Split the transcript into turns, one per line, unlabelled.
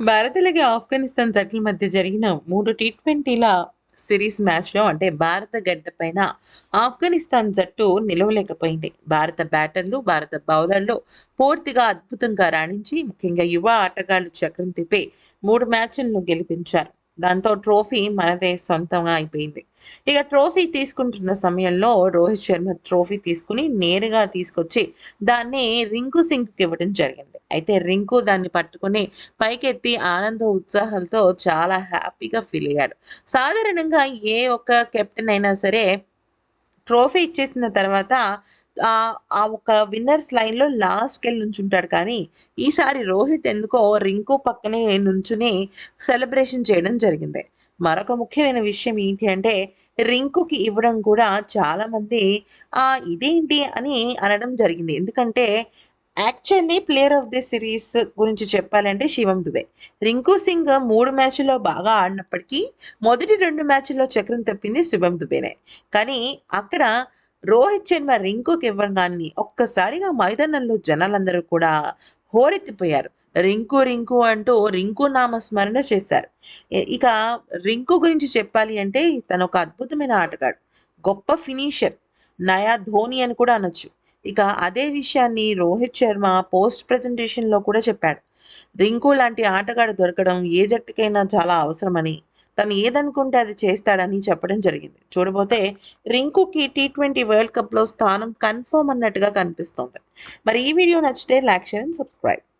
భారత్ అలాగే ఆఫ్ఘనిస్తాన్ జట్ల మధ్య జరిగిన మూడు టీ ట్వంటీల సిరీస్ మ్యాచ్లో అంటే భారత గడ్డ పైన ఆఫ్ఘనిస్తాన్ జట్టు నిలవలేకపోయింది. భారత బ్యాటర్లు భారత బౌలర్లు పూర్తిగా అద్భుతంగా రాణించి ముఖ్యంగా యువ ఆటగాళ్ళు చక్రం తిప్పి మూడు మ్యాచ్లను గెలిపించారు. దాంతో ట్రోఫీ మనదే సొంతంగా అయిపోయింది. ఇక ట్రోఫీ తీసుకుంటున్న సమయంలో రోహిత్ శర్మ ట్రోఫీ తీసుకుని నేరుగా తీసుకొచ్చి దాన్ని రింకు సింగ్కి ఇవ్వడం జరిగింది. అయితే రింకు దాన్ని పట్టుకుని పైకెత్తి ఆనంద ఉత్సాహాలతో చాలా హ్యాపీగా ఫీల్ అయ్యాడు. సాధారణంగా ఏ ఒక్క కెప్టెన్ అయినా సరే ట్రోఫీ ఇచ్చేసిన తర్వాత ఆ ఒక విన్నర్స్ లైన్లో లాస్ట్కి వెళ్ళి నుంచుంటాడు కానీ ఈసారి రోహిత్ ఎందుకో రింకు పక్కనే నుంచుని సెలబ్రేషన్ చేయడం జరిగింది. మరొక ముఖ్యమైన విషయం ఏంటి అంటే రింకుకి ఇవ్వడం కూడా చాలామంది ఆ ఇదేంటి? అని అనడం జరిగింది. ఎందుకంటే actually player of the series గురించి చెప్పాలంటే శివం దుబే. రింకు సింగ్ మూడు మ్యాచ్ల్లో బాగా ఆడినప్పటికీ మొదటి రెండు మ్యాచ్ల్లో చక్రం తప్పింది శివం దుబేనే. కానీ అక్కడ రోహిత్ శర్మ రింకుకి ఇవ్వగాన్ని ఒక్కసారిగా మైదానంలో జనాలందరూ కూడా హోరెత్తిపోయారు. రింకు రింకు అంటూ రింకు నామస్మరణ చేశారు. ఇక రింకు గురించి చెప్పాలి అంటే తను ఒక అద్భుతమైన ఆటగాడు. గొప్ప ఫినిషర్. నయా ధోని అని కూడా అనొచ్చు. ఇక అదే విషయాన్ని రోహిత్ శర్మ పోస్ట్ ప్రజెంటేషన్లో కూడా చెప్పాడు. రింకు లాంటి ఆటగాడు దొరకడం ఏ జట్టుకైనా చాలా అవసరమని తను ఏదనుకుంటే అది చేస్తాడని చెప్పడం జరిగింది. చూడబోతే రింకుకి టీ ట్వంటీ వరల్డ్ కప్లో స్థానం కన్ఫర్మ్ అన్నట్టుగా కనిపిస్తోంది. మరి ఈ వీడియో నచ్చితే లైక్ షేర్ అండ్ సబ్స్క్రైబ్